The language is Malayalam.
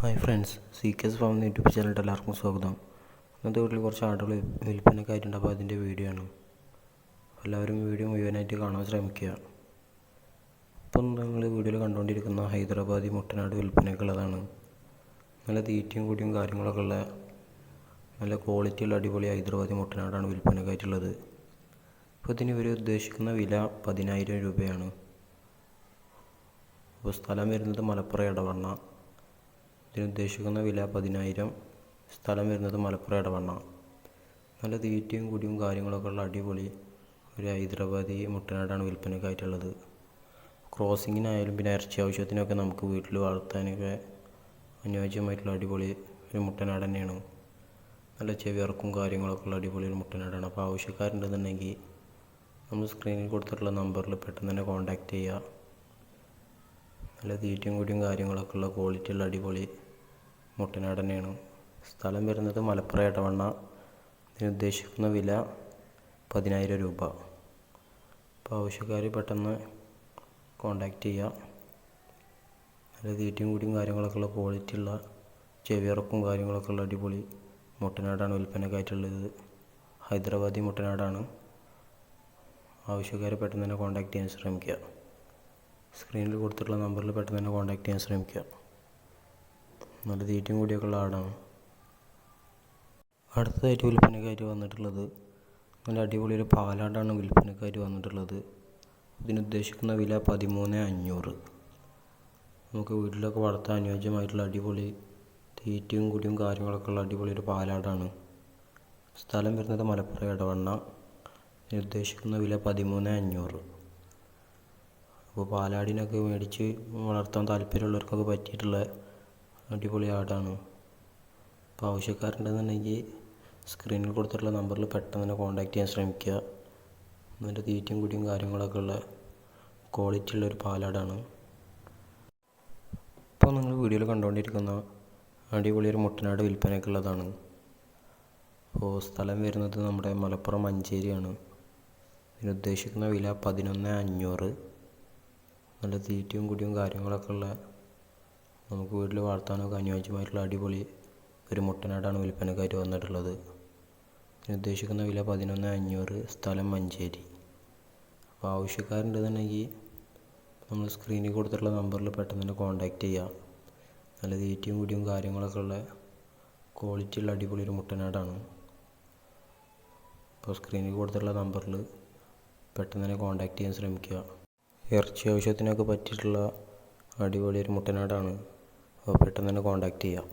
Hi friends C K S farm YouTube ചാനലിന്റെ എല്ലാവർക്കും സ്വാഗതം. ഇന്നത്തെ വീട്ടിൽ കുറച്ച് ആടുകൾ വിൽപ്പനയ്ക്ക് ആയിട്ടുണ്ട് അപ്പോൾ അതിന്റെ വീഡിയോ ആണ്. എല്ലാവരും വീഡിയോ മുഴുവനായിട്ട് കാണാൻ ശ്രമിക്കുക. ഇപ്പം നിങ്ങൾ വീഡിയോയിൽ കണ്ടുകൊണ്ടിരിക്കുന്ന ഹൈദരാബാദി മുട്ടനാട് വിൽപ്പനയ്ക്കുള്ളതാണ് നല്ല തീറ്റയും കൂടിയും കാര്യങ്ങളൊക്കെ ഉള്ള നല്ല ക്വാളിറ്റിയുള്ള അടിപൊളി ഹൈദരാബാദി മുട്ടനാടാണ് വിൽപ്പനയ്ക്കായിട്ടുള്ളത്. അപ്പോൾ ഇതിന് ഇവർ ഉദ്ദേശിക്കുന്ന വില പതിനായിരം രൂപയാണ്. അപ്പോൾ സ്ഥലം വരുന്നത് മലപ്പുറം ഇടവണ്ണ ഇതിന് ഉദ്ദേശിക്കുന്ന വില പതിനായിരം. സ്ഥലം വരുന്നത് മലപ്പുറം ഇടവണ്ണ നല്ല തീറ്റയും കുടിയും കാര്യങ്ങളൊക്കെ ഉള്ള അടിപൊളി ഒരു ഹൈദരാബാദി മുട്ടനാടാണ് വിൽപ്പനയ്ക്കായിട്ടുള്ളത്. ക്രോസിങ്ങിനായാലും പിന്നെ ഇറച്ചി ആവശ്യത്തിനൊക്കെ നമുക്ക് വീട്ടിൽ വളർത്താനൊക്കെ അനുയോജ്യമായിട്ടുള്ള അടിപൊളി ഒരു മുട്ടനാട് തന്നെയാണ്. നല്ല ചെവിയിറക്കും കാര്യങ്ങളൊക്കെ ഉള്ള അടിപൊളി ഒരു മുട്ടനാടാണ്. അപ്പോൾ ആവശ്യക്കാരുണ്ടെന്നുണ്ടെങ്കിൽ നമ്മൾ സ്ക്രീനിൽ കൊടുത്തിട്ടുള്ള നമ്പറിൽ പെട്ടെന്ന് തന്നെ കോൺടാക്റ്റ് ചെയ്യുക. നല്ല തീറ്റയും കൂടിയും കാര്യങ്ങളൊക്കെ ഉള്ള ക്വാളിറ്റി ഉള്ള അടിപൊളി മുട്ടനാട് തന്നെയാണ് സ്ഥലം വരുന്നത് മലപ്പുറം ഇടവണ്ണ ഇതിന് ഉദ്ദേശിക്കുന്ന വില പതിനായിരം രൂപ. അപ്പോൾ ആവശ്യക്കാർ പെട്ടെന്ന് കോണ്ടാക്ട് ചെയ്യുക നല്ല തീറ്റയും കൂടിയും കാര്യങ്ങളൊക്കെ ഉള്ള ക്വാളിറ്റി ഉള്ള ചെവിയിറക്കും കാര്യങ്ങളൊക്കെ ഉള്ള അടിപൊളി മുട്ടനാടാണ് വിൽപ്പനക്കായിട്ടുള്ളത്. ഹൈദരാബാദി മുട്ടനാടാണ്. ആവശ്യക്കാർ പെട്ടെന്ന് തന്നെ കോണ്ടാക്ട് ചെയ്യാൻ ശ്രമിക്കുക. സ്ക്രീനിൽ കൊടുത്തിട്ടുള്ള നമ്പറിൽ പെട്ടെന്ന് തന്നെ കോൺടാക്ട് ചെയ്യാൻ ശ്രമിക്കുക. നല്ല തീറ്റയും കൂടിയൊക്കെ ഉള്ള ആടാണ്. അടുത്തതായിട്ട് വിൽപ്പനക്കായിട്ട് വന്നിട്ടുള്ളത്. നല്ല അടിപൊളി ഒരു പാലാടാണ് വിൽപ്പനക്കായിട്ട് വന്നിട്ടുള്ളത്. ഇതിന് ഉദ്ദേശിക്കുന്ന വില പതിമൂന്ന് അഞ്ഞൂറ്. നമുക്ക് വീട്ടിലൊക്കെ വളർത്താൻ അനുയോജ്യമായിട്ടുള്ള അടിപൊളി തീറ്റയും കൂടിയും കാര്യങ്ങളൊക്കെ ഉള്ള അടിപൊളി ഒരു പാലാടാണ്. സ്ഥലം വരുന്നത് മലപ്പുറം ഇടവണ്ണ ഉദ്ദേശിക്കുന്ന വില പതിമൂന്ന് അഞ്ഞൂറ്. അപ്പോൾ പാലാടിനൊക്കെ മേടിച്ച് വളർത്താൻ താല്പര്യമുള്ളവർക്കൊക്കെ പറ്റിയിട്ടുള്ള അടിപൊളി ആടാണ്. അപ്പോൾ ആവശ്യക്കാരുണ്ടെന്നുണ്ടെങ്കിൽ സ്ക്രീനിൽ കൊടുത്തിട്ടുള്ള നമ്പറിൽ പെട്ടെന്ന് തന്നെ കോൺടാക്ട് ചെയ്യാൻ ശ്രമിക്കുക. നല്ല തീറ്റയും കുടിയും കാര്യങ്ങളൊക്കെ ഉള്ള ക്വാളിറ്റി ഉള്ള ഒരു പാലാടാണ്. ഇപ്പോൾ നിങ്ങൾ വീഡിയോയിൽ കണ്ടുകൊണ്ടിരിക്കുന്ന അടിപൊളി ഒരു മുട്ടനാട് വിൽപ്പനയൊക്കെ ഉള്ളതാണ്. അപ്പോൾ സ്ഥലം വരുന്നത് നമ്മുടെ മലപ്പുറം മഞ്ചേരിയാണ്. ഇതിനുദ്ദേശിക്കുന്ന വില പതിനൊന്ന് അഞ്ഞൂറ്. നല്ല തീറ്റയും കുടിയും കാര്യങ്ങളൊക്കെ ഉള്ള നമുക്ക് വീട്ടിൽ വളർത്താനൊക്കെ അനുയോജ്യമായിട്ടുള്ള അടിപൊളി ഒരു മുട്ടനാടാണ് വിൽപ്പനക്കായിട്ട് വന്നിട്ടുള്ളത്. ഉദ്ദേശിക്കുന്ന വില പതിനൊന്ന് അഞ്ഞൂറ് സ്ഥലം മഞ്ചേരി. അപ്പോൾ ആവശ്യക്കാരുണ്ടെന്നുണ്ടെങ്കിൽ നമ്മൾ സ്ക്രീനിൽ കൊടുത്തിട്ടുള്ള നമ്പറിൽ പെട്ടെന്ന് തന്നെ കോൺടാക്റ്റ് ചെയ്യാം. നല്ല തീറ്റയും കൂടിയും കാര്യങ്ങളൊക്കെ ഉള്ള ക്വാളിറ്റി ഉള്ള അടിപൊളി ഒരു മുട്ടനാടാണ്. അപ്പോൾ സ്ക്രീനിൽ കൊടുത്തിട്ടുള്ള നമ്പറിൽ പെട്ടെന്ന് തന്നെ കോൺടാക്റ്റ് ചെയ്യാൻ ശ്രമിക്കുക ഇറച്ചി ആവശ്യത്തിനൊക്കെ പറ്റിയിട്ടുള്ള അടിപൊളി ഒരു മുട്ടനാടാണ്. അപ്പോൾ പെട്ടെന്ന് തന്നെ കോൺടാക്റ്റ് ചെയ്യാം.